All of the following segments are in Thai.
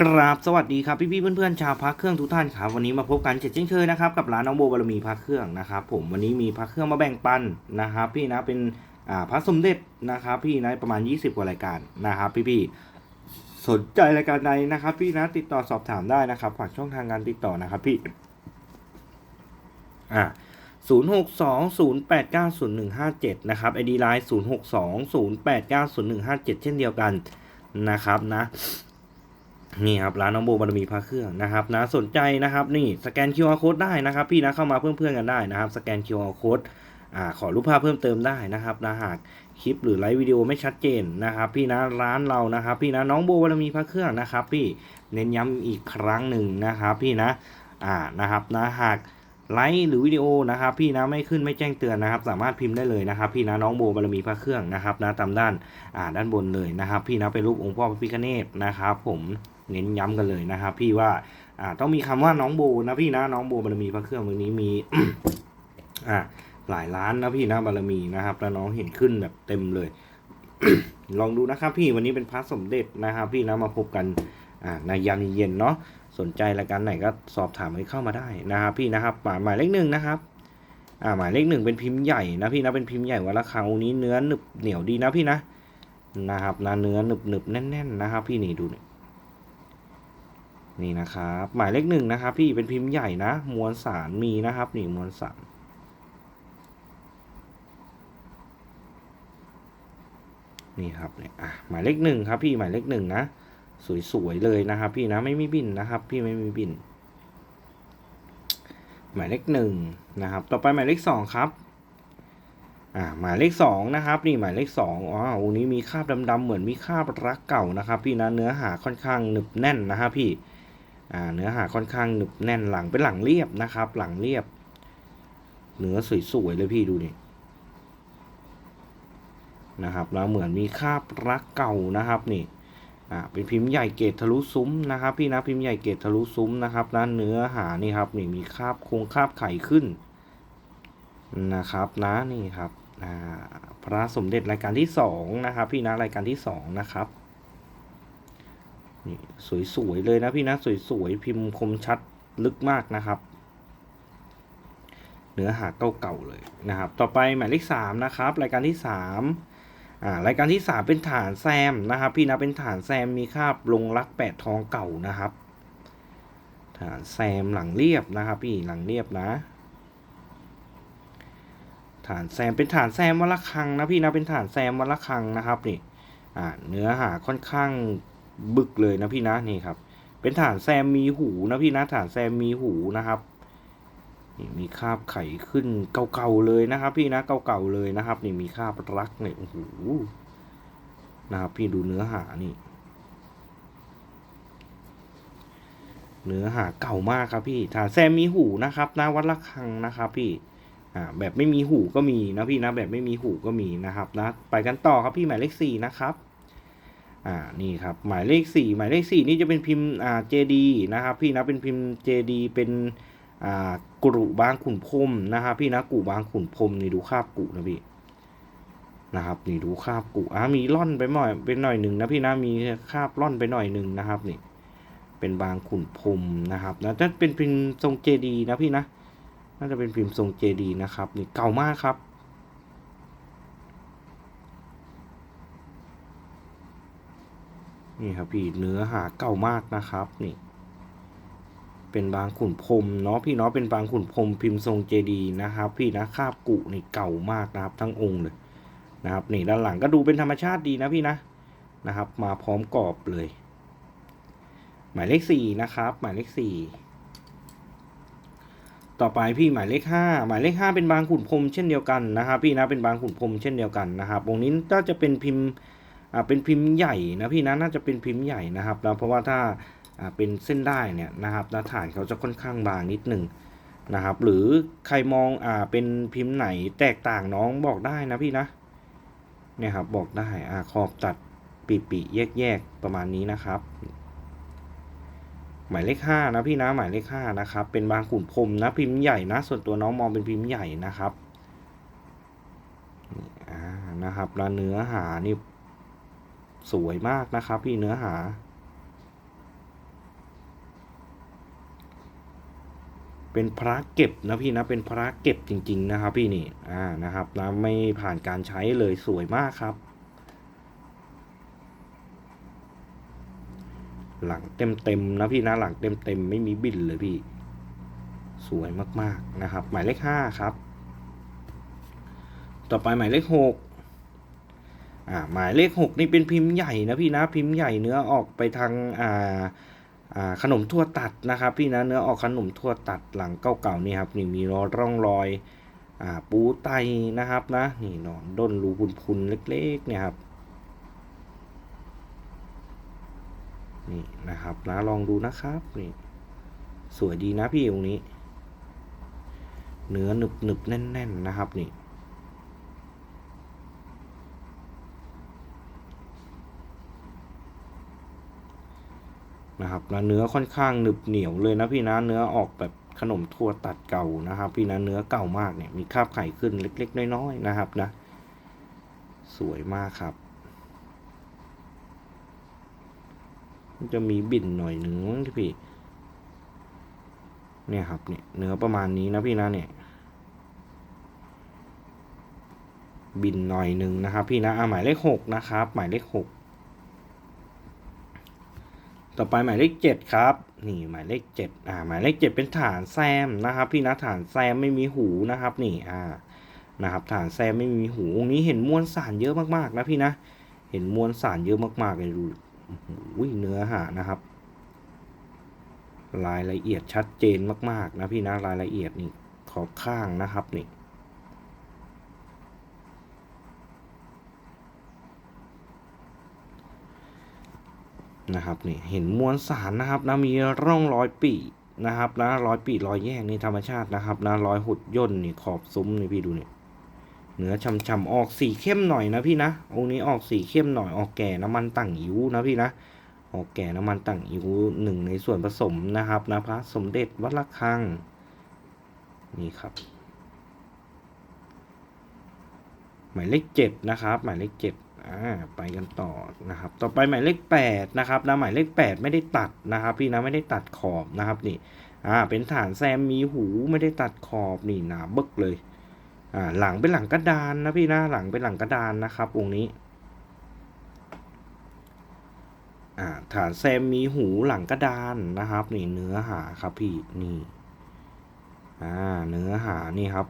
กราบสวัสดีครับพี่พี่ๆเพื่อนๆชาวพักเครื่องทุกท่านครับวันนี้มาพบกันเช่นเคยนะครับกับร้านน้องโบบารมีพักเครื่องนะครับผมวันนี้มีพักเครื่องมาแบ่งปันนะครับ พี่นะเป็นอ่าพระสมเด็จนะครับ พี่นะประมาณ 20 กว่ารายการนะครับ พี่พี่ๆสนใจรายการใดนะครับ พี่นะติดต่อสอบถามได้นะครับฝากช่องทางการติดต่อนะครับพี่อ่า0620890157 นะครับ ID Line 0620890157 เช่นเดียวกันนะครับนะ นี่ครับร้านน้องโบบารมีพระเครื่องนะครับนะสนใจนะครับนี่สแกน QR code ได้นะครับ พี่นะเข้ามาเพื่อนๆกันได้นะครับ สแกน QR code อ่าขอรูปภาพเพิ่มเติมได้นะครับนะหากคลิปหรือไลฟ์วิดีโอไม่ชัดเจนนะครับ พี่นะร้านเรานะครับ พี่นะน้องโบบารมีพระเครื่องนะครับ พี่เน้นย้ำอีกครั้งหนึ่งนะครับ พี่นะอ่านะครับนะหากไลฟ์หรือวิดีโอนะครับพี่นะไม่ขึ้นไม่แจ้งเตือนนะครับ สามารถพิมพ์ได้เลยนะครับ พี่นะน้องโบบารมีพระเครื่องนะครับนะตามด้านอ่าด้านบนเลยนะครับ พี่นะเป็นรูปองค์พ่อพระพิฆเนศนะครับ ผม เน้นย้ำกันเลยนะครับพี่ว่าอ่าต้องมีคำว่าน้องโบนะพี่นะน้องโบบารมีพระเครื่องวันนี้มีอ่าหลายล้านนะพี่นะบารมีนะครับ แล้วน้องเห็นขึ้นแบบเต็มเลย ลองดูนะครับพี่วันนี้เป็นพระสมเด็จนะครับ พี่นะมาพบกันอ่าในยามเย็นเนาะสนใจรายการไหนก็สอบถามให้เข้ามาได้นะครับพี่นะครับหมายหมายเลขหนึ่งนะครับอ่าหมายเลขหนึ่งเป็นพิมพ์ใหญ่นะพี่นะเป็นพิมพ์ใหญ่วันละครั้งองค์นี้เนื้อหนึบเหนียวดีนะพี่นะนะครับนะเนื้อหนึบหนึบแน่นๆนะครับพี่นี่ดูเนี่ย นี่นะครับ หมายเลขหนึ่งนะครับ พี่เป็นพิมพ์ใหญ่นะ มวลสารมีนะครับ นี่มวลสารนี่ครับเนี่ยอะหมายเลขหนึ่งครับ พี่หมายเลขหนึ่งนะสวยๆเลยนะครับ พี่นะไม่มีบินนะครับ พี่ไม่มีบิน หมายเลขหนึ่งนะครับ ต่อไปหมายเลขสองครับอ่าหมายเลขสองนะครับ นี่หมายเลขสองอ๋อองค์นี้มีคราบดำๆเหมือนมีคราบรักเก่านะครับ พี่นะเนื้อหาค่อนข้างหนึบแน่นนะครับพี่ เนื้อหาค่อนข้างหนึบแน่นหลังเป็นหลังเรียบนะครับ หลังเรียบ เนื้อสวยๆเลยพี่ดูนี่นะครับแล้วเหมือนมีคราบรักเก่านะครับนี่อ่าเป็นพิมพ์ใหญ่เกตทะลุซุ้มนะครับ พี่นะพิมพ์ใหญ่เกตทะลุซุ้มนะครับนะเนื้อหานี่ครับนี่มีคราบโครงคราบไข่ขึ้นนะครับนะนี่ครับอ่าพระสมเด็จรายการที่สองนะครับพี่นะรายการที่สองนะครับ นี่สวยๆเลยนะพี่นะสวยๆพิมพ์คมชัดลึกมากนะครับ เนื้อหาเก่าๆเลยนะครับ ต่อไปหมายเลขสามนะครับ รายการที่สามอ่ารายการที่สามเป็นฐานแซมนะครับ พี่นะเป็นฐานแซมมีคาบลงรักแปดทองเก่านะครับ ฐานแซมหลังเรียบนะครับ พี่หลังเรียบนะ ฐานแซมเป็นฐานแซมวัลคังนะพี่นะเป็นฐานแซมวัลคังนะครับนี่อ่าเนื้อหาค่อนข้าง บึกเลยนะพี่นะนี่ครับ เป็นฐานแซมมีหูนะพี่นะฐานแซมมีหูนะครับนี่มีคราบไข่ขึ้นเก่าๆเลยนะครับ พี่นะเก่าๆเลยนะครับ นี่มีคราบรักเนี่ยโอ้โหนะครับ พี่ดูเนื้อหานี่ เนื้อหาเก่ามากครับพี่ฐานแซมมีหูนะครับนะวัดละคังนะครับ พี่อ่าแบบไม่มีหูก็มีนะพี่นะแบบไม่มีหูก็มีนะครับนะไปกันต่อครับพี่หมายเลขสี่นะครับ อ่านี่ครับหมายเลขสี่หมายเลขสี่นี่จะเป็นพิมพ์อ่าเจดีนะครับพี่นะเป็นพิมพ์เจดีเป็นอ่ากรุบางขุนพรมนะครับพี่นะกุบางขุนพรมนี่ดูคาบกุนะพี่นะครับนี่ดูคาบกุอ่ามีล่อนไปหน่อยเป็นหน่อยหนึ่งนะพี่นะมีคาบล่อนไปหน่อยหนึ่งนะครับนี่เป็นบางขุนพรมนะครับนะถ้าเป็นพิมพ์ทรงเจดีนะพี่นะน่าจะเป็นพิมพ์ทรงเจดีนะครับนี่เก่ามากครับ นี่ครับพี่เนื้อหาเก่ามากนะครับนี่ เป็นบางขุนพรมเนาะพี่เนาะเป็นบางขุนพรมพิมพ์ทรงเจดีนะครับ พี่นะคาบกุนี่เก่ามากนะครับ ทั้งองค์เลยนะครับนี่ด้านหลังก็ดูเป็นธรรมชาติดีนะพี่นะนะครับ มาพร้อมกรอบเลย หมายเลขสี่นะครับ หมายเลขสี่ต่อไปพี่หมายเลขห้าหมายเลขห้าเป็นบางขุนพรมเช่นเดียวกันนะครับ พี่นะเป็นบางขุนพรมเช่นเดียวกันนะครับวงนี้ก็จะเป็นพิมพ์ เป็นพิมพ์ใหญ่นะพี่นะน่าจะเป็นพิมพ์ใหญ่นะครับแล้วเพราะว่าถ้าอ่าเป็นเส้นได้เนี่ยนะครับน้าฐานเขาจะค่อนข้างบางนิดหนึ่งนะครับ หรือใครมองอ่าเป็นพิมพ์ไหนแตกต่างน้องบอกได้นะพี่นะเนี่ยครับบอกได้อ่าขอบตัดปีปีแยกแยกๆประมาณนี้นะครับ หมายเลขห้านะพี่นะหมายเลขห้านะครับ เป็นบางขุนพรมนะพิมพ์ใหญ่นะ ส่วนตัวน้องมองเป็นพิมพ์ใหญ่นะครับนี่อ่านะครับแล้วเนื้อหานี่ สวยมากนะครับ พี่เนื้อหา เป็นพระเก็บนะพี่นะ เป็นพระเก็บจริง ๆ นะครับพี่นี่ อ่านะครับนะไม่ผ่านการใช้เลยสวยมากครับ หลังเต็มๆนะพี่นะหลังเต็มๆไม่มีบินเลยพี่ สวยมากๆนะครับ หมายเลขห้าครับ ต่อไปหมายเลขหก อ่าหมายเลขหกนี่เป็นพิมพ์ใหญ่นะพี่นะพิมพ์ใหญ่เนื้อออกไปทางอ่าอ่าขนมทั่วตัดนะครับ พี่นะเนื้อออกขนมทั่วตัดหลังเก่าๆนี่ครับนี่มีร่องรอยอ่าปูไตนะครับนะนี่นอนด้นรูพุนๆเล็กๆเนี่ยครับนี่นะครับนะลองดูนะครับนี่สวยดีนะพี่ตรงนี้ เนื้อหนึบหนึบๆแน่น ๆ นะครับนี่ นะครับนะเนื้อค่อนข้างหนึบเหนียวเลยนะพี่นะเนื้อออกแบบขนมทั่วตัดเก่านะครับ พี่นะเนื้อเก่ามากเนี่ยมีคราบไข่ขึ้นเล็ก ๆ น้อยๆนะครับนะ สวยมากครับมันจะมีบิ่นหน่อยหนึ่งที่พี่ เนี่ยครับเนี่ยเนื้อประมาณนี้นะพี่นะเนี่ย บินหน่อยหนึ่งนะครับ พี่นะอ่าหมายเลขหกนะครับ หมายเลขหก ต่อไปหมายเลขเจ็ดครับ นี่หมายเลขเจ็ดอ่าหมายเลขเจ็ดเป็นฐานแซมนะครับ พี่นะฐานแซมไม่มีหูนะครับนี่อ่านะครับฐานแซมไม่มีหูองนี้เห็นมวลสารเยอะมากๆนะพี่นะ เห็นมวลสารเยอะมากๆเลยดูอุ้ยเนื้อหานะครับ รายละเอียดชัดเจนมากๆนะพี่นะรายละเอียดนี่ขอบข้างนะครับนี่ นะครับนี่เห็นมวลสารนะครับนะมีร่องรอยปีนะครับนะรอยปีรอยแยกนี่ธรรมชาตินะครับนะรอยหดย่นนี่ขอบซุ้มนี่พี่ดูนี่เนื้อช่ำๆออกสีเข้มหน่อยนะพี่นะองค์นี้ออกสีเข้มหน่อยออกแก่น้ำมันตั้งอิ๋วนะพี่นะออกแก่น้ำมันตั้งอิ๋วหนึ่งในส่วนผสมนะครับนะพระสมเด็จวัดระฆังนี่ครับหมายเลขเจ็ดนะครับ หมายเลขเจ็ด อ่าไปกันต่อนะครับ ต่อไปหมายเลขแปดนะครับนะหมายเลขแปดไม่ได้ตัดนะครับ พี่นะไม่ได้ตัดขอบนะครับนี่อ่าเป็นฐานแซมมีหูไม่ได้ตัดขอบนี่หนาเบิกเลยอ่าหลังเป็นหลังกระดานนะพี่นะหลังเป็นหลังกระดานนะครับวงนี้อ่าฐานแซมมีหูหลังกระดานนะครับ นี่เนื้อหาครับพี่นี่อ่าเนื้อหานี่ครับ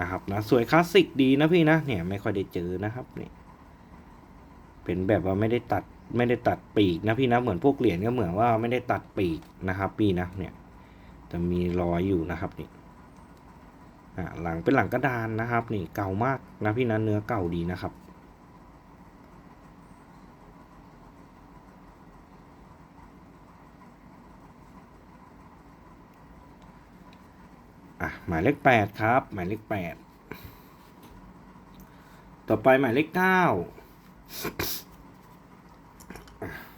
นะครับนะสวยคลาสสิกดีนะพี่นะเนี่ยไม่ค่อยได้เจอนะครับนี่เป็นแบบว่าไม่ได้ตัดไม่ได้ตัดปีกนะพี่นะเหมือนพวกเหรียญก็เหมือนว่าไม่ได้ตัดปีกนะครับ พี่นะเนี่ยจะมีรอยอยู่นะครับนี่อ่าหลังเป็นหลังกระดานนะครับ นี่เก่ามากนะพี่นะเนื้อเก่าดีนะครับ อะหมายเลขแปดครับ หมายเลขแปดต่อไปหมายเลขเก้า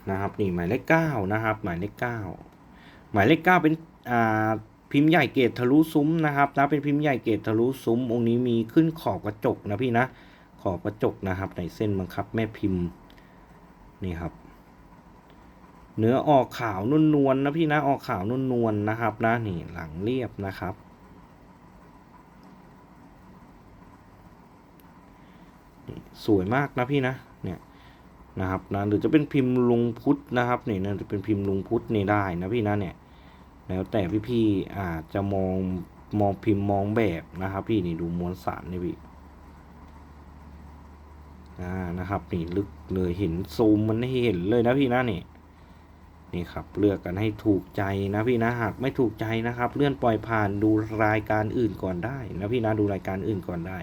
นะครับนี่หมายเลขเก้านะครับ หมายเลขเก้าหมายเลขเก้าเป็นอ่าพิมพ์ใหญ่เกตทะลุซุ้มนะครับนะเป็นพิมพ์ใหญ่เกตทะลุซุ้มองค์นี้มีขึ้นขอบกระจกนะพี่นะขอบกระจกนะครับในเส้นบังคับแม่พิมพ์นี่ครับ เนื้อออกขาวนวลนวลๆนะพี่นะออกขาวนวลนวลๆนะครับนะนี่หลังเรียบนะครับ สวยมากนะพี่นะเนี่ยนะครับนะหรือจะเป็นพิมพ์ลุงพุทธนะครับเนี่ยนะจะเป็นพิมพ์ลุงพุทธนี่ได้นะพี่นะเนี่ยแล้วแต่พี่ๆอาจจะมองมองพิมพ์มองแบบนะครับ พี่นี่ดูมวลสารนี่พี่อ่านะครับนี่ลึกเลยเห็นซูมมันให้เห็นเลยนะพี่นะนี่นี่ครับเลือกกันให้ถูกใจนะพี่นะหากไม่ถูกใจนะครับ เลื่อนปล่อยผ่านดูรายการอื่นก่อนได้นะพี่นะดูรายการอื่นก่อนได้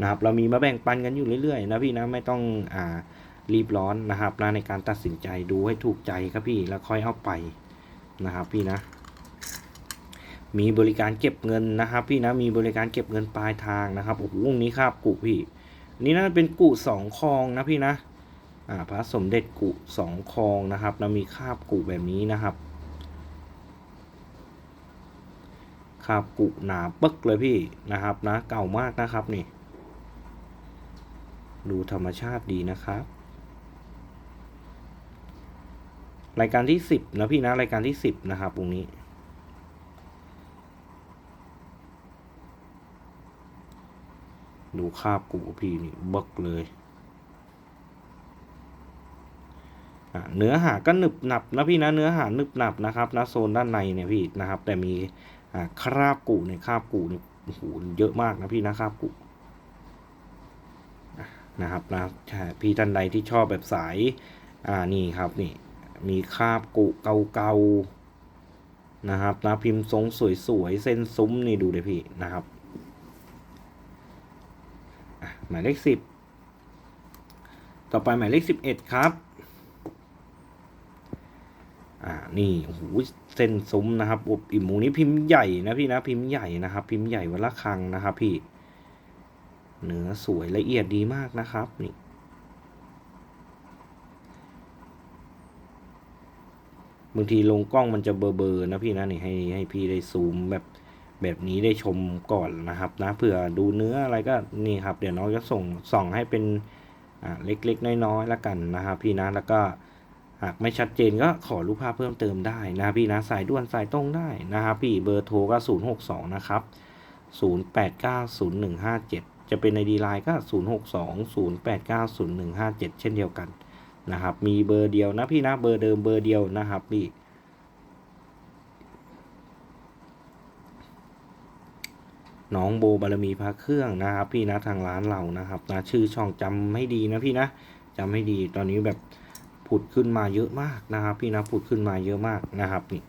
นะครับเรามีมาแบ่งปันกันอยู่เรื่อยๆนะพี่นะไม่ต้องอ่ารีบร้อนนะครับนะในการตัดสินใจดูให้ถูกใจครับพี่แล้วค่อยเอาไปนะครับพี่นะมีบริการเก็บเงินนะครับ พี่นะมีบริการเก็บเงินปลายทางนะครับโอ้โหวงนี้ครับกุพี่นนี้น่าจะเป็นกุสองคลองนะพี่นะอ่าพระสมเด็จกุสองคลองนะครับแล้วมีคาบกุแบบนี้นะครับคาบกุหนาปึกเลยพี่นะครับนะเก่ามากนะครับนี่ ดูธรรมชาติดีนะครับ รายการที่สิบนะพี่นะ รายการที่สิบนะครับตรงนี้ ดูคาบกูพี่นี่บักเลยเนื้อหาก็หนึบหนับนะพี่นะเนื้อหาหนึบหนับนะครับนะโซนด้านในเนี่ยพี่นะครับ แต่มีคราบกูเนี่ยคราบกูเนี่ยโอ้โหเยอะมากนะพี่นะคราบกู นะครับนะพี่ท่านใดที่ชอบแบบสายอ่านี่ครับนี่มีคาบกุเกาๆนะครับนะพิมพ์ทรงสวยๆ เส้นซุ้มนี่ดูเลยพี่นะครับหมายเลขสิบต่อไปหมายเลขสิบเอ็ดครับอ่านี่โอ้โหเส้นซุ้มนะครับอบอิ่มหมูนี้พิมพ์ใหญ่นะพี่นะพิมพ์ใหญ่นะครับ พิมพ์ใหญ่วันละครังนะครับพี่ เนื้อสวยละเอียดดีมากนะครับนี่บางทีลงกล้องมันจะเบลอๆนะพี่นะนี่ให้ให้พี่ได้ซูมแบบแบบนี้ได้ชมก่อนนะครับนะเผื่อดูเนื้ออะไรก็นี่ครับ เดี๋ยวน้องจะส่งส่องให้เป็นอ่าเล็กๆน้อยๆแล้วกันนะครับพี่นะแล้วก็หากไม่ชัดเจนก็ขอรูปภาพเพิ่มเติมได้นะพี่นะสายด่วนสายตรงได้นะครับพี่เบอร์โทรก็062นะครับ08901157 จะเป็นในดีไลน์ก็ 0620890157 เช่นเดียวกันนะครับ มีเบอร์เดียวนะพี่นะ เบอร์เดิมเบอร์เดียวนะครับพี่น้องโบบารมีพระเครื่องนะครับ พี่นะทางร้านเรานะครับนะชื่อช่องจำให้ดีนะพี่นะจำให้ดีตอนนี้แบบผุดขึ้นมาเยอะมากนะครับ พี่นะผุดขึ้นมาเยอะมากนะครับนี่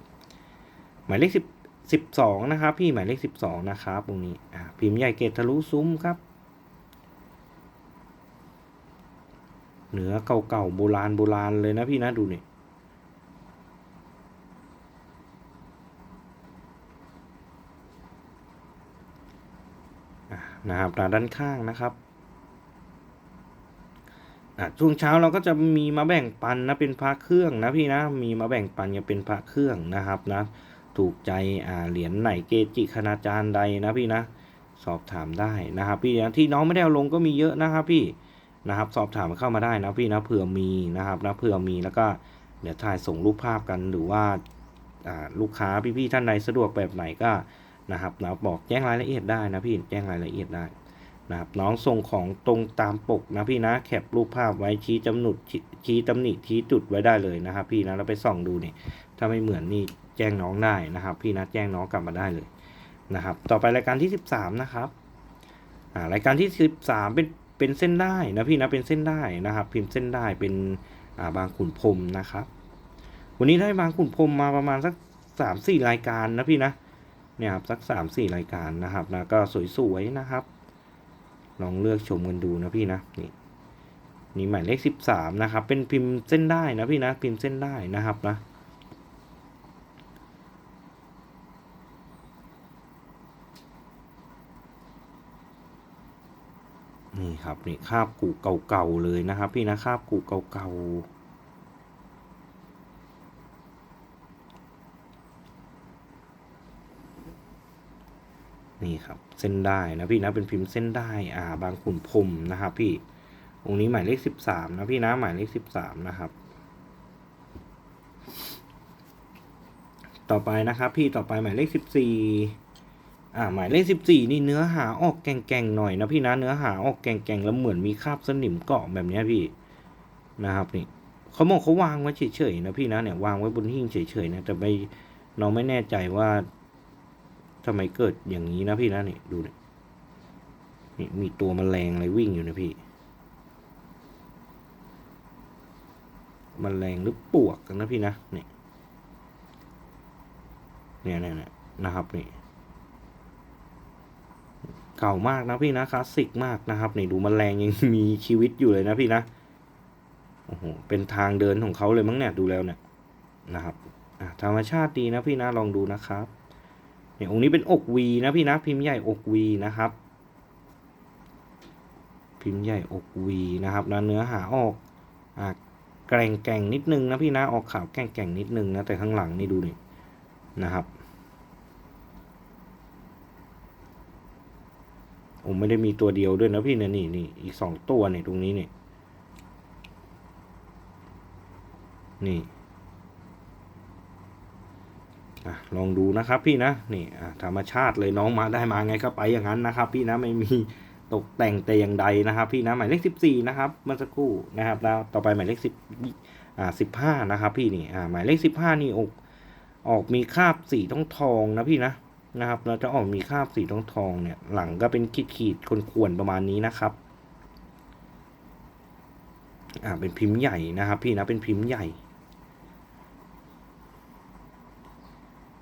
หมายเลขสิบสิบสองนะครับ พี่หมายเลขสิบสองนะครับตรงนี้อ่าพิมพ์ใหญ่เกตทะลุซุ้มครับ เหนือเก่าๆโบราณโบราณเลยนะพี่นะดูนี่นะครับด้านข้างนะครับช่วงเช้าเราก็จะมีมาแบ่งปันนะเป็นพระเครื่องนะพี่นะมีมาแบ่งปันกันเป็นพระเครื่องนะครับนะถูกใจอ่าเหรียญไหนเกจิคณาจารย์ใดนะพี่นะสอบถามได้นะครับพี่นะที่น้องไม่ได้เอาลงก็มีเยอะนะครับพี่ นะครับ สอบถามเข้ามาได้นะพี่นะเผื่อมีนะครับนะเผื่อมีแล้วก็เดี๋ยวถ่ายส่งรูปภาพกันหรือว่าลูกค้าพี่ๆท่านใดสะดวกแบบไหนก็นะครับนะบอกแจ้งรายละเอียดได้นะพี่แจ้งรายละเอียดได้นะครับน้องส่งของตรงตามปกนะพี่นะแคปรูปภาพไว้ชี้จำหนุดชี้ตำหนิชี้จุดไว้ได้เลยนะครับ พี่นะแล้วไปส่องดูนี่ถ้าไม่เหมือนนี่แจ้งน้องได้นะครับ พี่นะแจ้งน้องกลับมาได้เลยนะครับ ต่อไปรายการที่ 13 นะครับรายการที่ 13 เป็น เป็นเส้นได้นะพี่นะเป็นเส้นได้นะครับ พิมพ์เส้นได้เป็นาบางขุนพรมนะครับ วันนี้ได้บางขุนพรมมาประมาณสักสามสี่รายการนะพี่นะเนี่ยครับสักสามสี่รายการนะครับนะก็สวยๆนะครับ ลองเลือกชมกันดูนะพี่นะนี่นี่หมายเลขสิบสามนะครับ เป็นพิมพ์เส้นได้นะพี่นะพิมพ์เส้นได้นะครับนะ นี่ครับนี่คาบกูเก่าๆเลยนะครับ พี่นะคาบกูเก่าๆนี่ครับเส้นได้นะพี่นะเป็นพิมพ์เส้นได้อ่าบางขุนพรมนะครับ พี่องค์นี้หมายเลขสิบสามนะพี่นะหมายเลขสิบสามนะครับ ต่อไปนะครับ พี่ต่อไปหมายเลขสิบสี่ อ่าหมายเลขสิบสี่นี่เนื้อหาออกแก่งๆหน่อยนะพี่นะเนื้อหาออกแก่งๆแล้วเหมือนมีคราบสนิมเกาะแบบนี้พี่นะครับนี่เขาบอกเขาวางไว้เฉยๆนะพี่นะเนี่ยวางไว้บนหิ้งเฉยๆนะแต่ไม่น้องไม่แน่ใจว่าทำไมเกิดอย่างนี้นะพี่นะนี่ดูเนี่ยนี่มีตัวแมลงอะไรวิ่งอยู่นะพี่มแมลงหรือปวกกันนะพี่นะเนี่ยเนี่ยเนี่ยนะครับนี่ เก่ามากนะพี่นะคลาสสิกมากนะครับนี่ดูมแมลงยังมีชีวิตอยู่เลยนะพี่นะโอ้โหเป็นทางเดินของเขาเลยมั้งเนี่ยดูแล้วเนี่ยนะครับธรรมชาติดีนะพี่นะลองดูนะครับเนี่ยองค์นี้เป็นอกวีนะพี่นะพิมพ์ใหญ่อกวีนะครับ พิมพ์ใหญ่อกวีนะครับนะเนื้อหาออกอะแกร่งแกร่งนิดนึงนะพี่นะออกขาวแกร่งแกร่งนิดนึงนะแต่ข้างหลังนี่ดูนี่นะครับ ผมไม่ได้มีตัวเดียวด้วยนะพี่นะนี่นี่อีกสองตัวเนี่ยตรงนี้เนี่ยนี่อะลองดูนะครับพี่นะนี่อะธรรมชาติเลยน้องมาได้มาไงก็ไปอย่างนั้นนะครับ พี่นะไม่มีตกแต่งแต่อย่างใดนะครับ พี่นะหมายเลขสิบสี่นะครับเมื่อสักครู่นะครับแล้วต่อไปหมายเลขสิบอ่าสิบห้านะครับ พี่นี่อ่าหมายเลขสิบห้านี่ออกออกมีคราบสีทองทองนะพี่นะ นะครับเราจะออกมีคราบสีทองทองเนี่ยหลังก็เป็นขีดขีดๆข่วนๆประมาณนี้นะครับอ่าเป็นพิมพ์ใหญ่นะครับพี่นะเป็นพิมพ์ใหญ่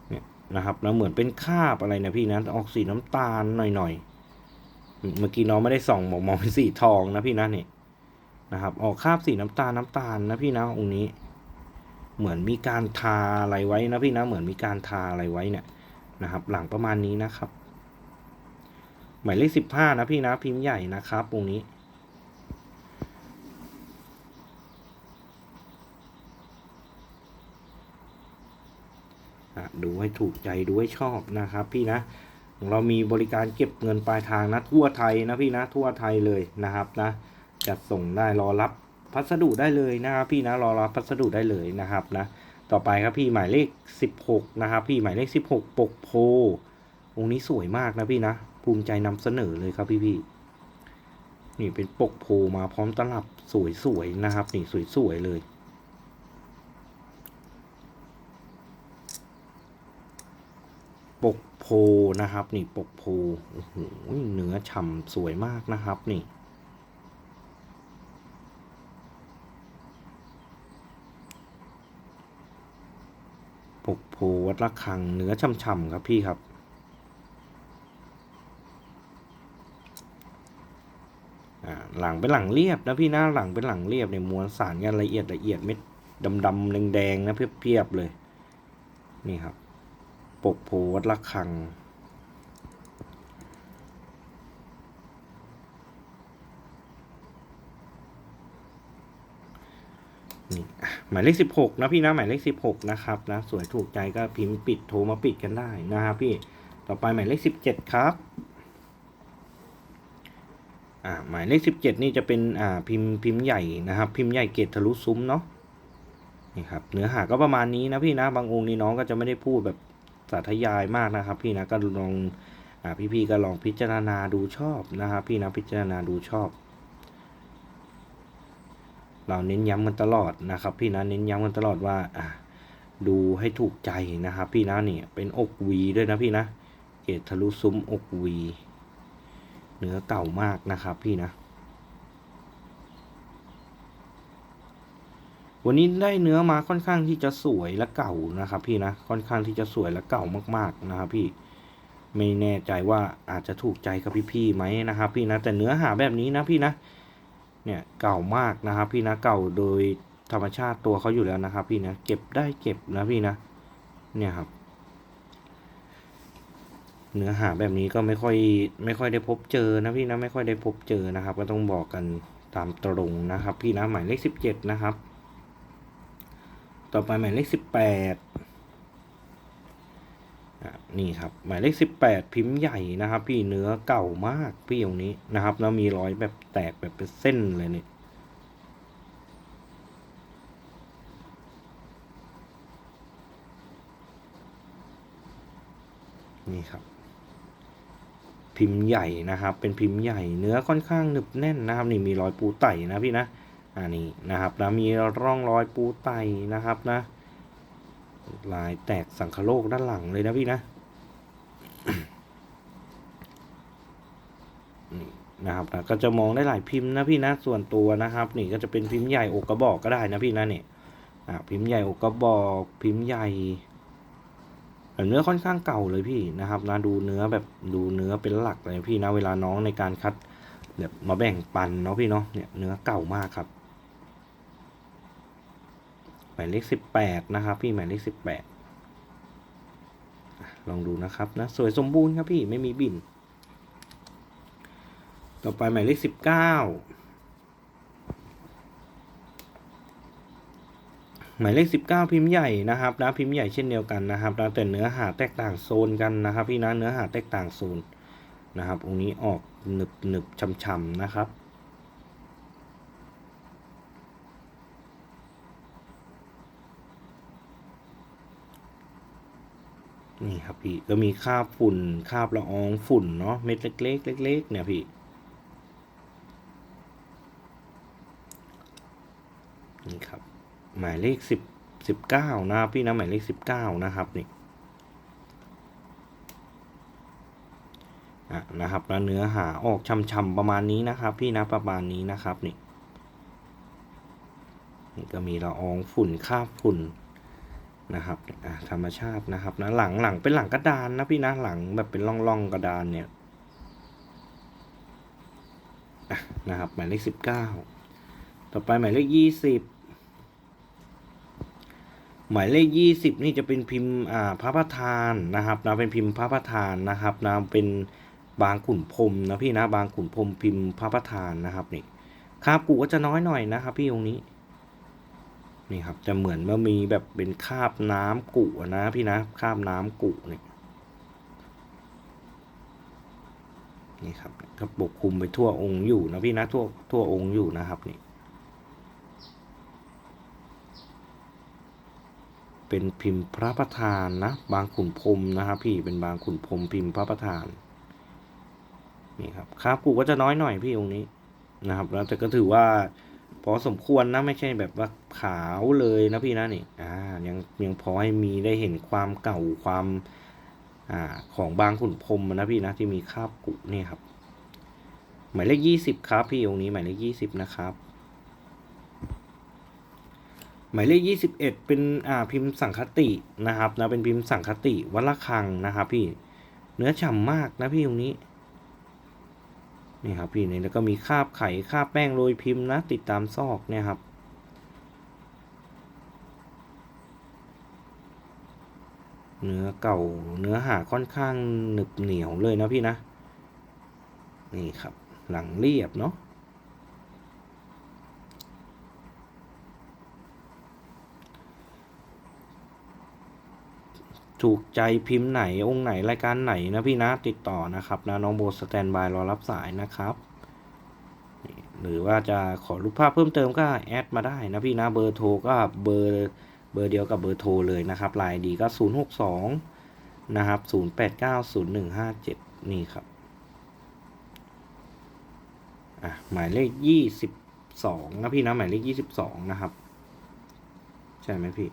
เนี่ยนะครับแล้วเหมือนเป็นคราบอะไรนะพี่นะออกสีน้ำตาลหน่อยๆเมื่อกี้น้องไม่ได้ส่องบอกมองเป็นสีทองนะพี่นะเนี่ยนะครับออกคราบสีน้ำตาลน้ำตาลนะพี่นะองค์นี้ เหมือนมีการทาอะไรไว้นะพี่นะเหมือนมีการทาอะไรไว้เนี่ย นะครับ หลังประมาณนี้นะครับ หมายเลขสิบห้านะพี่นะพิมพ์ใหญ่นะครับองนี้ ดูให้ถูกใจดูให้ชอบนะครับพี่นะเรามีบริการเก็บเงินปลายทางนะทั่วไทยนะพี่นะทั่วไทยเลยนะครับนะจัดส่งได้รอรับพัสดุได้เลยนะครับพี่นะรอรับพัสดุได้เลยนะครับนะ ต่อไปครับพี่หมายเลข 16 นะครับ พี่หมายเลข 16 ปกโพองค์นี้สวยมากนะพี่นะ ภูมิใจนำเสนอเลยครับพี่พี่นี่เป็นปกโพมาพร้อมตลับสวยๆนะครับ นี่สวยๆเลย ปกโพนะครับ นี่ปกโพโอ้โหเนื้อฉ่ำสวยมากนะครับ นี่ ปกโพวัดระฆังเนื้อช่ำๆครับพี่ครับ หลังเป็นหลังเรียบนะพี่นะหลังเป็นหลังเรียบเนี่ยมวลสารกันละเอียดละเอียดเม็ดดำๆแดงๆนะเพียบๆเลย นี่ครับ ปกโพวัดระฆัง นี่หมายเลขสิบหกนะพี่นะหมายเลขสิบหกนะครับนะสวยถูกใจก็พิมพ์ปิดโทรมาปิดกันได้นะครับพี่ต่อไปหมายเลขสิบเจ็ดครับอ่าหมายเลขสิบเจ็ดนี่จะเป็นอ่าพิมพ์พิมพ์ใหญ่นะครับ พิมพ์ใหญ่เกตทะลุซุ้มเนาะนี่ครับเนื้อหาก็ประมาณนี้นะพี่นะบางองค์นี่น้องก็จะไม่ได้พูดแบบสาธยายมากนะครับ พี่นะก็ลองอ่าพี่ๆก็ลองพิจารณาดูชอบนะครับพี่นะพิจารณาดูชอบ เราเน้นย้ำกันตลอดนะครับ พี่นะเน้นย้ำกันตลอดว่าอะดูให้ถูกใจนะครับ พี่นะเนี่ยเป็นอกวีด้วยนะพี่นะเกตทะลุซุ้มอกวีเนื้อเก่ามากนะครับพี่นะ วันนี้ได้เนื้อมาค่อนข้างที่จะสวยและเก่านะครับ พี่นะค่อนข้างที่จะสวยและเก่ามากๆนะครับพี่ไม่แน่ใจว่าอาจจะถูกใจกับพี่ๆไหมนะครับ พี่นะแต่เนื้อหาแบบนี้นะพี่นะ เนี่ยเก่ามากนะครับพี่นะเก่าโดยธรรมชาติตัวเขาอยู่แล้วนะครับ พี่นะเก็บได้เก็บนะพี่นะ เนี่ยครับ เนื้อหาแบบนี้ก็ไม่ค่อยไม่ค่อยได้พบเจอนะพี่นะไม่ค่อยได้พบเจอนะครับ ก็ต้องบอกกันตามตรงนะครับ พี่นะหมายเลขสิบเจ็ดนะครับ ต่อไปหมายเลขสิบแปด นี่ครับหมายเลขสิบแปดพิมพ์ใหญ่นะครับ พี่เนื้อเก่ามากพี่ตรงนี้นะครับ แล้วมีรอยแบบแตกแบบเป็นเส้นเลยเนี่ยนี่ครับ พิมพ์ใหญ่นะครับ เป็นพิมพ์ใหญ่เนื้อค่อนข้างหนึบแน่นนะครับ นี่มีรอยปูไต่นะพี่นะ อ่านี่นะครับ แล้วมีร่องรอยปูไต่นะครับนะ ลายแตกสังคโลกด้านหลังเลยนะพี่นะนี่นะครับก็จะมองได้หลายพิมพ์นะพี่นะส่วนตัวนะครับ นี่ก็จะเป็นพิมพ์ใหญ่อกกระบอกก็ได้นะพี่นะเนี่ยพิมพ์ใหญ่อกกระบอกพิมพ์ใหญ่แต่เนื้อค่อนข้างเก่าเลยพี่นะครับนะดูเนื้อแบบดูเนื้อเป็นหลักเลยพี่นะเวลาน้องในการคัดแบบมาแบ่งปันเนาะพี่เนาะเนี่ยเนื้อเก่ามากครับ หมายเลขสิบแปดนะครับพี่หมายเลขสิบแปดลองดูนะครับนะสวยสมบูรณ์ครับพี่ไม่มีบิน ต่อไปหมายเลขสิบเก้าหมายเลขสิบเก้าพิมพ์ใหญ่นะครับนะพิมพ์ใหญ่เช่นเดียวกันนะครับนะแต่เนื้อหาแตกต่างโซนกันนะครับ พี่นะเนื้อหาแตกต่างโซนนะครับองค์นี้ออกหนึบหนึบช่ำๆนะครับ นี่ครับพี่ก็มีคราบฝุ่นคราบละอองฝุ่นเนาะเม็ดเล็กๆเล็กๆเนี่ยพี่นี่ครับหมายเลขสิบสิบเก้านะพี่นะหมายเลขสิบเก้านะครับนี่อะนะครับแล้วเนื้อหาออกช่ำๆประมาณนี้นะครับ พี่นะประมาณนี้นะครับนี่นี่ก็มีละอองฝุ่นคราบฝุ่น นะครับธรรมชาตินะครับนะหลังหลังเป็นหลังกระดานนะพี่นะหลังแบบเป็นร่องๆกระดานเนี่ยนะครับหมายเลขสิบเก้าต่อไปหมายเลขยี่สิบหมายเลขยี่สิบนี่จะเป็นพิมพ์อ่าพระประธานนะครับนะเป็นพิมพ์พระประธานนะครับนะเป็นบางขุนพรมนะพี่นะบางขุนพรมพิมพ์พระประธานนะครับนี่คาบกุก็จะน้อยหน่อยนะครับพี่องค์นี้ นี่ครับจะเหมือนว่ามีแบบเป็นคาบน้ำกุนะพี่นะคาบน้ำกุนี่นี่ครับก็ปกคลุมไปทั่วองค์อยู่นะพี่นะทั่วทั่วองค์อยู่นะครับนี่เป็นพิมพ์พระประธานนะบางขุนพรมนะครับพี่เป็นบางขุนพรมพิมพ์พระประธานนี่ครับคาบกูก็จะน้อยหน่อยพี่องค์นี้นะครับ แล้วแต่ก็ถือว่า พอสมควรนะไม่ใช่แบบว่าขาวเลยนะพี่นะนี่อ่ายังยังพอให้มีได้เห็นความเก่าความอ่าของบางขุนพรมนะพี่นะที่มีคาบกุนี่ครับ หมายเลขยี่สิบครับพี่องค์นี้หมายเลขยี่สิบนะครับ หมายเลขยี่สิบเอ็ดเป็นอ่าพิมพ์สังคตินะครับนะเป็นพิมพ์สังคติวัลคังนะครับ พี่เนื้อฉ่ำมากนะพี่ตรงนี้ นี่ครับพี่นี่แล้วก็มีคาบไข่คาบแป้งโรยพิมพ์นะติดตามซอกเนี่ยครับเนื้อเก่าเนื้อหาค่อนข้างหนึบเหนียวเลยนะพี่นะ นี่ครับหลังเรียบเนาะ ถูกใจพิมพ์ไหนองค์ไหนรายการไหนนะพี่นะติดต่อนะครับนะน้องโบสแตนบายรอรับสายนะครับหรือว่าจะขอรูปภาพเพิ่มเติมก็แอดมาได้นะพี่นะเบอร์โทรก็เบอร์เบอร์เดียวกับเบอร์โทรเลยนะครับลน์ดีก็ 062 นะครับ 08901557 นี่ครับอะหมายเลข 22 นะพี่นะหมายเลข 22 นะครับ ใช่ไหมพี่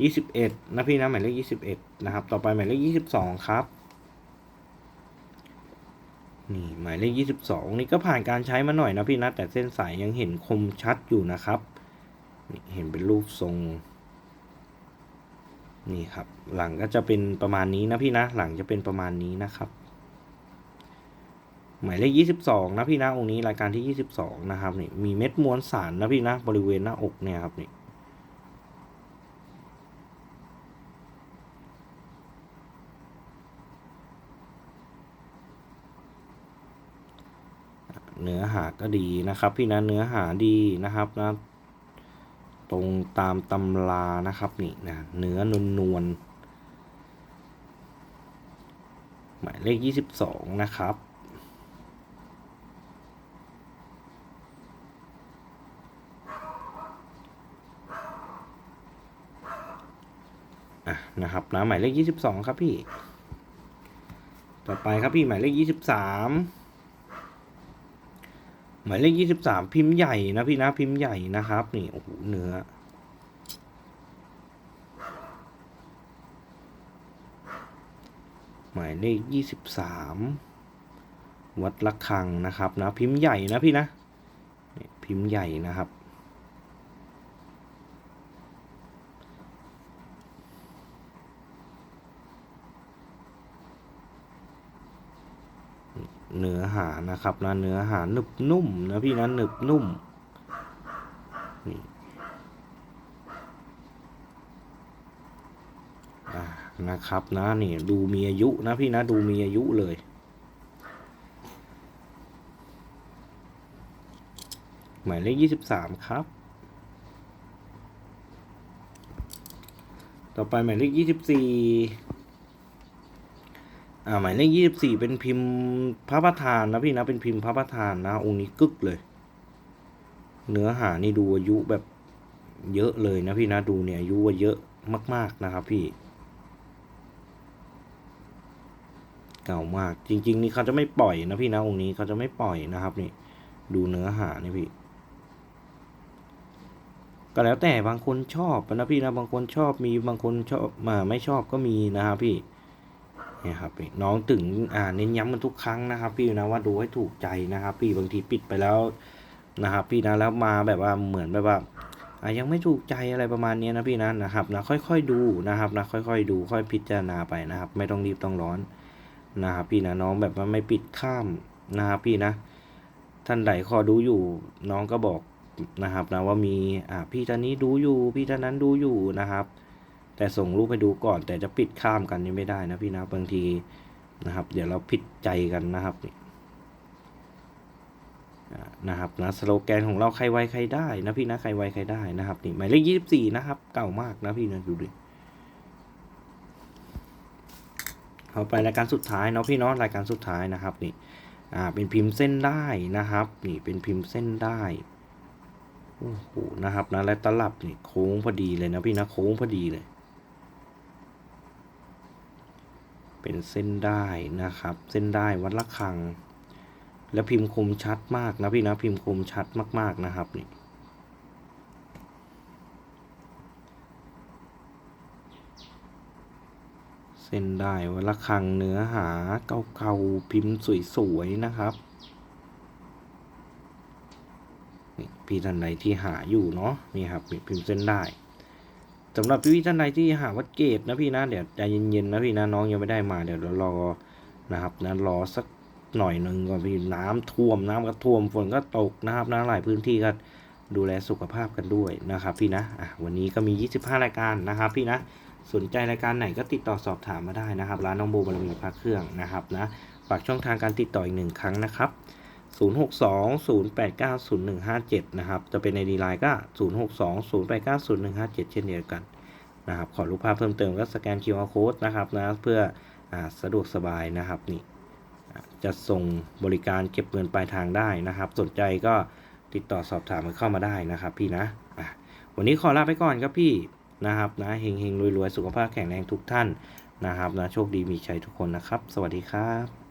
ยี่สิบเอ็ดนะพี่นะหมายเลขยี่สิบเอ็ดนะครับ ต่อไปหมายเลขยี่สิบสองครับนี่หมายเลขยี่สิบสองนี่ก็ผ่านการใช้มาหน่อยนะพี่นะแต่เส้นสายยังเห็นคมชัดอยู่นะครับนี่เห็นเป็นรูปทรง นี่ครับ หลังก็จะเป็นประมาณนี้นะพี่นะ หลังจะเป็นประมาณนี้นะครับ หมายเลขยี่สิบสองนะพี่นะองค์นี้รายการที่ยี่สิบสองนะครับนี่มีเม็ดมวลสารนะพี่นะบริเวณหน้าอกเนี่ยครับนี่ เนื้อหาก็ดีนะครับ พี่นะเนื้อหาดีนะครับนะตรงตามตำรานะครับนี่นะเนื้อนวลนวลหมายเลขยี่สิบสองนะครับ อะนะครับนะหมายเลขยี่สิบสองครับพี่ ต่อไปครับพี่หมายเลขยี่สิบสาม หมายเลขยี่สิบสามพิมพ์ใหญ่นะพี่นะพิมพ์ใหญ่นะครับ นี่โอ้โหเนื้อหมายเลขยี่สิบสามวัดละคังนะครับนะพิมพ์ใหญ่นะพี่นะพิมพ์ใหญ่นะครับ เนื้อหานะครับนะเนื้อหาหนึบนุ่มนะพี่นะหนึบนุ่มนี่นะครับนะนี่ดูมีอายุนะพี่นะดูมีอายุเลยหมายเลขยี่สิบสามครับ ต่อไปหมายเลขยี่สิบสี่ อ่าหมายเลขยี่สิบสี่เป็นพิมพ์พระประธานนะพี่นะเป็นพิมพ์พระประธานนะองค์นี้กึกเลย เนื้อหานี่ดูอายุแบบเยอะเลยนะพี่นะดูเนี่ยอายุว่าเยอะมาก ๆนะครับพี่เก่ามากจริง ๆ นี่เขาจะไม่ปล่อยนะพี่นะองค์นี้เขาจะไม่ปล่อยนะครับนี่ดูเนื้อหานี่พี่ ก็แล้วแต่บางคนชอบนะพี่นะบางคนชอบมีบางคนชอบมาไม่ชอบก็มีนะครับพี่ เนี่ยครับพี่น้องถึงอ่าเน้นย้ำมันทุกครั้งนะครับ พี่นะว่าดูให้ถูกใจนะครับ พี่บางทีปิดไปแล้วนะครับพี่นะแล้วมาแบบว่าเหมือนแบบว่าอะยังไม่ถูกใจอะไรประมาณนี้นะพี่นะนะครับนะค่อยๆดูนะครับนะค่อยๆดูค่อยพิจารณาไปนะครับ ไม่ต้องรีบต้องร้อนนะครับพี่นะน้องแบบว่าไม่ปิดข้ามนะครับพี่นะ ท่านใดขอดูอยู่น้องก็บอกนะครับนะว่ามีอ่าพี่ท่านนี้ดูอยู่พี่ท่านนั้นดูอยู่นะครับ แต่ส่งรูปให้ดูก่อน แต่จะปิดข้ามกันนี่ไม่ได้นะพี่นะบางทีนะครับ เดี๋ยวเราผิดใจกันนะครับนี่นะครับนะสโลแกนของเราใครไวใครได้นะพี่นะใครไวใครได้นะครับนี่หมายเลขยี่สิบสี่นะครับ เก่ามากนะพี่นะดูดิเอาไปรายการสุดท้ายเนาะพี่เนาะรายการสุดท้ายนะครับนี่อ่าเป็นพิมพ์เส้นได้นะครับ นี่เป็นพิมพ์เส้นได้โอ้โหนะครับนะและตลับนี่โค้งพอดีเลยนะพี่นะโค้งพอดีเลย เป็นเส้นได้นะครับ เส้นได้วัดละคัง แล้วพิมพ์คมชัดมากนะพี่นะพิมพ์คมชัดมาก ๆนะครับนี่เส้นได้วัดละคังเนื้อหาเก่าๆพิมพ์สวยๆนะครับนี่พี่ท่านใดที่หาอยู่เนาะนี่ครับพิมพ์เส้นได้ สำหรับพี่ท่านใดที่หาวัดเกตนะพี่นะเดี๋ยวใจเย็นๆนะพี่นะน้องยังไม่ได้มาเดี๋ยวเรารอนะครับนะรอสักหน่อยหนึ่งก่อนพี่น้ำท่วมน้ำก็ท่วมฝนก็ตกนะครับนะหลายพื้นที่ก็ดูแลสุขภาพกันด้วยนะครับพี่นะอะวันนี้ก็มี 25 รายการนะครับพี่นะสนใจรายการไหนก็ติดต่อสอบถามมาได้นะครับ ร้านน้องโบบารมีพระเครื่องนะครับนะฝากช่องทางการติดต่ออีกหนึ่งครั้งนะครับ 062-089-0157 นะครับ จะเป็นในดีไลน์ก็ 062-089-0157 เช่นเดียวกันนะครับ ขอรูปภาพเพิ่มเติมก็สแกน QR Code นะครับนะเพื่ออสะดวกสบายนะครับนี่จะส่งบริการเก็บเงินปลายทางได้นะครับ สนใจก็ติดต่อสอบถามกันเข้ามาได้นะครับพี่นะะวันนี้ขอลาไปก่อนครับพี่นะครับนะเฮงเฮงรวยรวยสุขภาพแข็งแรงทุกท่านนะครับนะโชคดีมีชัยทุกคนนะครับ สวัสดีครับ